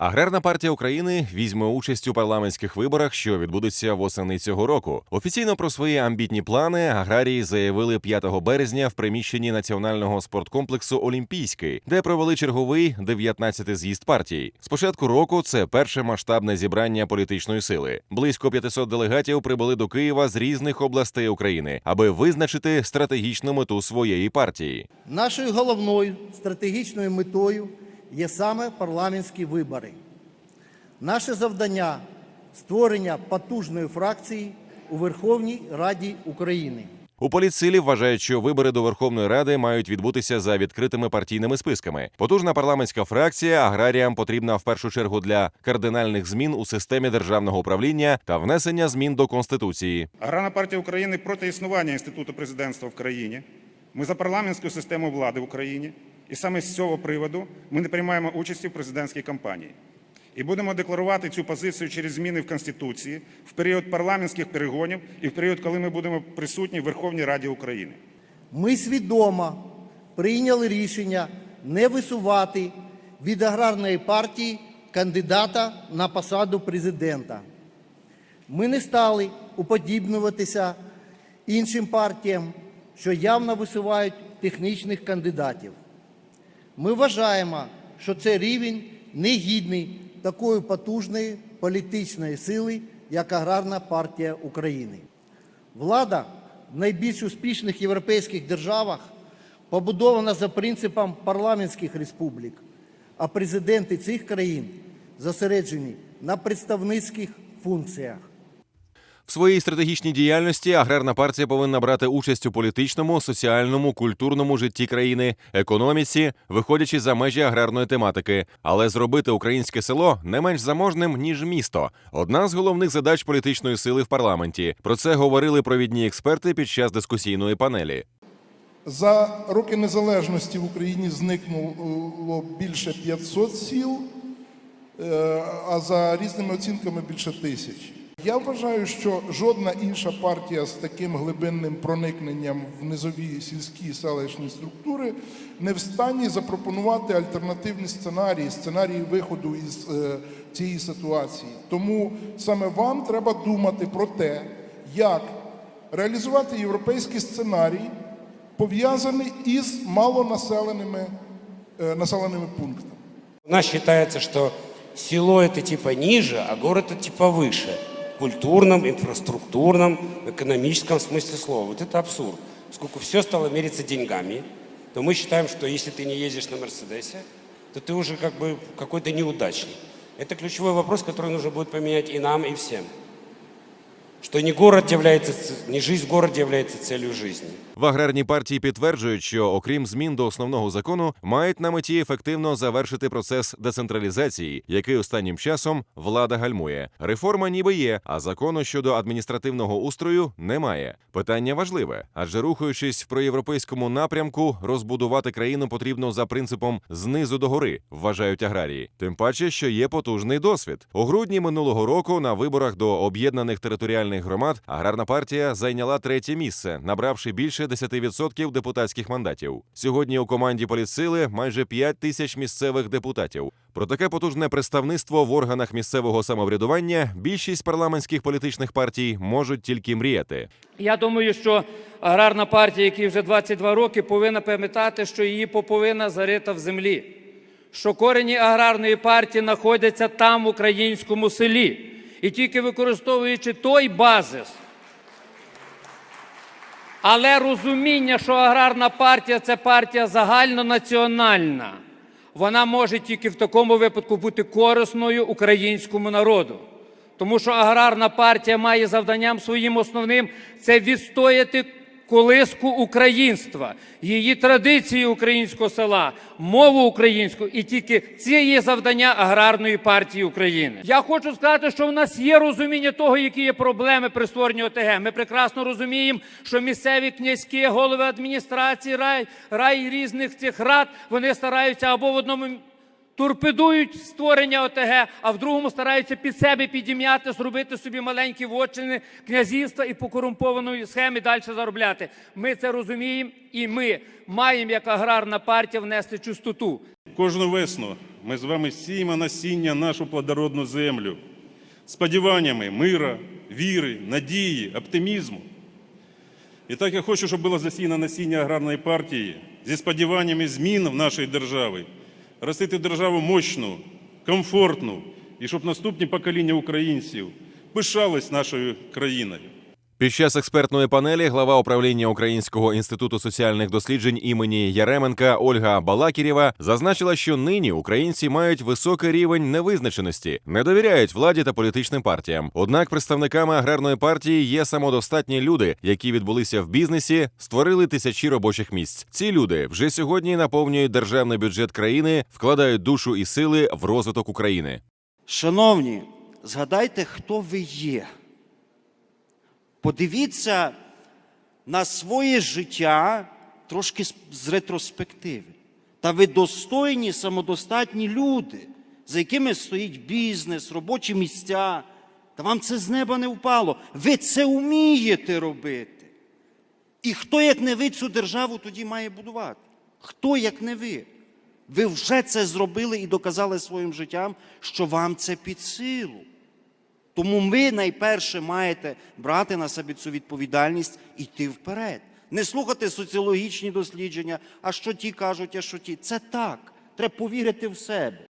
Аграрна партія України візьме участь у парламентських виборах, що відбудуться восени цього року. Офіційно про свої амбітні плани аграрії заявили 5 березня в приміщенні національного спорткомплексу Олімпійський, де провели черговий 19-й з'їзд партії. З початку року це перше масштабне зібрання політичної сили. Близько 500 делегатів прибули до Києва з різних областей України, аби визначити стратегічну мету своєї партії. Нашою головною стратегічною метою є саме парламентські вибори. Наше завдання створення потужної фракції у Верховній Раді України. У політсилі вважають, що вибори до Верховної Ради мають відбутися за відкритими партійними списками. Потужна парламентська фракція аграріям потрібна в першу чергу для кардинальних змін у системі державного управління та внесення змін до конституції. Аграрна партія України проти існування інституту президентства в країні. Ми за парламентську систему влади в Україні. І саме з цього приводу ми не приймаємо участі в президентській кампанії. І будемо декларувати цю позицію через зміни в Конституції в період парламентських перегонів і в період, коли ми будемо присутні в Верховній Раді України. Ми свідомо прийняли рішення не висувати від аграрної партії кандидата на посаду президента. Ми не стали уподібнюватися іншим партіям, що явно висувають технічних кандидатів. Ми вважаємо, що це рівень негідний такої потужної політичної сили, як Аграрна партія України. Влада в найбільш успішних європейських державах побудована за принципом парламентських республік, а президенти цих країн зосереджені на представницьких функціях. В своїй стратегічній діяльності аграрна партія повинна брати участь у політичному, соціальному, культурному житті країни, економіці, виходячи за межі аграрної тематики, але зробити українське село не менш заможним ніж місто одна з головних задач політичної сили в парламенті. Про це говорили провідні експерти під час дискусійної панелі. За роки незалежності в Україні зникнуло більше 500 сіл, е, а за різними оцінками більше тисячі. Я вважаю, що жодна інша партія з таким глибинним проникненням в низові сільські і селищні структури не в стані запропонувати альтернативні сценарії, сценарії виходу із е, цієї ситуації. Тому саме вам треба думати про те, як реалізувати європейський сценарій, пов'язаний із малонаселеними е, населеними пунктами. У нас считается, что село это типа ниже, а город это типа выше. В культурном, инфраструктурном, экономическом смысле слова. Вот это абсурд. Сколько все стало мериться деньгами, то мы считаем, что если ты не ездишь на Мерседесе, то ты уже как бы какой-то неудачник. Это ключевой вопрос, который нужно будет поменять и нам, и всем. Что не город является, ц- не жизнь в городе является целью жизни. В аграрній партії підтверджують, що окрім змін до основного закону, мають на меті ефективно завершити процес децентралізації, який останнім часом влада гальмує. Реформа ніби є, а закону щодо адміністративного устрою немає. Питання важливе, адже рухаючись в проєвропейському напрямку, розбудувати країну потрібно за принципом знизу до гори, вважають аграрії. Тим паче, що є потужний досвід. У грудні минулого року на виборах до об'єднаних територіальних громад аграрна партія зайняла третє місце, набравши більше 10% депутатських мандатів. Сьогодні у команді політсили майже 5 тисяч місцевих депутатів. Про таке потужне представництво в органах місцевого самоврядування більшість парламентських політичних партій можуть тільки мріяти. Я думаю, що аграрна партія, якій вже 22 роки, повинна пам'ятати, що її поповина зарита в землі, що корені аграрної партії знаходяться там, в українському селі. І тільки використовуючи той базис, але розуміння, що аграрна партія це партія загальнонаціональна, вона може тільки в такому випадку бути корисною українському народу. Тому що аграрна партія має завданням своїм основним це відстояти колиску українства, її традиції українського села, мову українську, і тільки це є завдання аграрної партії України. Я хочу сказати, що в нас є розуміння того, які є проблеми при створенні ОТГ. Ми прекрасно розуміємо, що місцеві князькі, голови адміністрації, рай, рай різних цих рад, вони стараються або в одному торпедують створення ОТГ, а в другому стараються під себе підім'яти, зробити собі маленькі вотчини князівства і по корумпованої схемі далі заробляти. Ми це розуміємо, і ми маємо як аграрна партія внести чистоту. Кожну весну ми з вами сіємо насіння нашу плодородну землю сподіваннями мира, віри, надії, оптимізму. І так я хочу, щоб було засіяно насіння аграрної партії зі сподіваннями змін в нашій державі, ростити державу мощну, комфортну, і щоб наступні покоління українців пишались нашою країною. Під час експертної панелі глава управління Українського інституту соціальних досліджень імені Яременка Ольга Балакірєва зазначила, що нині українці мають високий рівень невизначеності, не довіряють владі та політичним партіям. Однак представниками аграрної партії є самодостатні люди, які відбулися в бізнесі, створили тисячі робочих місць. Ці люди вже сьогодні наповнюють державний бюджет країни, вкладають душу і сили в розвиток України. Шановні, згадайте, хто ви є. Подивіться на своє життя трошки з- ретроспективи. Та ви достойні, самодостатні люди, за якими стоїть бізнес, робочі місця. Та вам це з неба не впало. Ви це вмієте робити. І хто, як не ви, цю державу тоді має будувати? Хто, як не ви? Ви вже це зробили і доказали своїм життям, що вам це під силу. Тому ви найперше маєте брати на себе цю відповідальність і йти вперед. Не слухати соціологічні дослідження, а що ті кажуть, а що ті. Це так. Треба повірити в себе.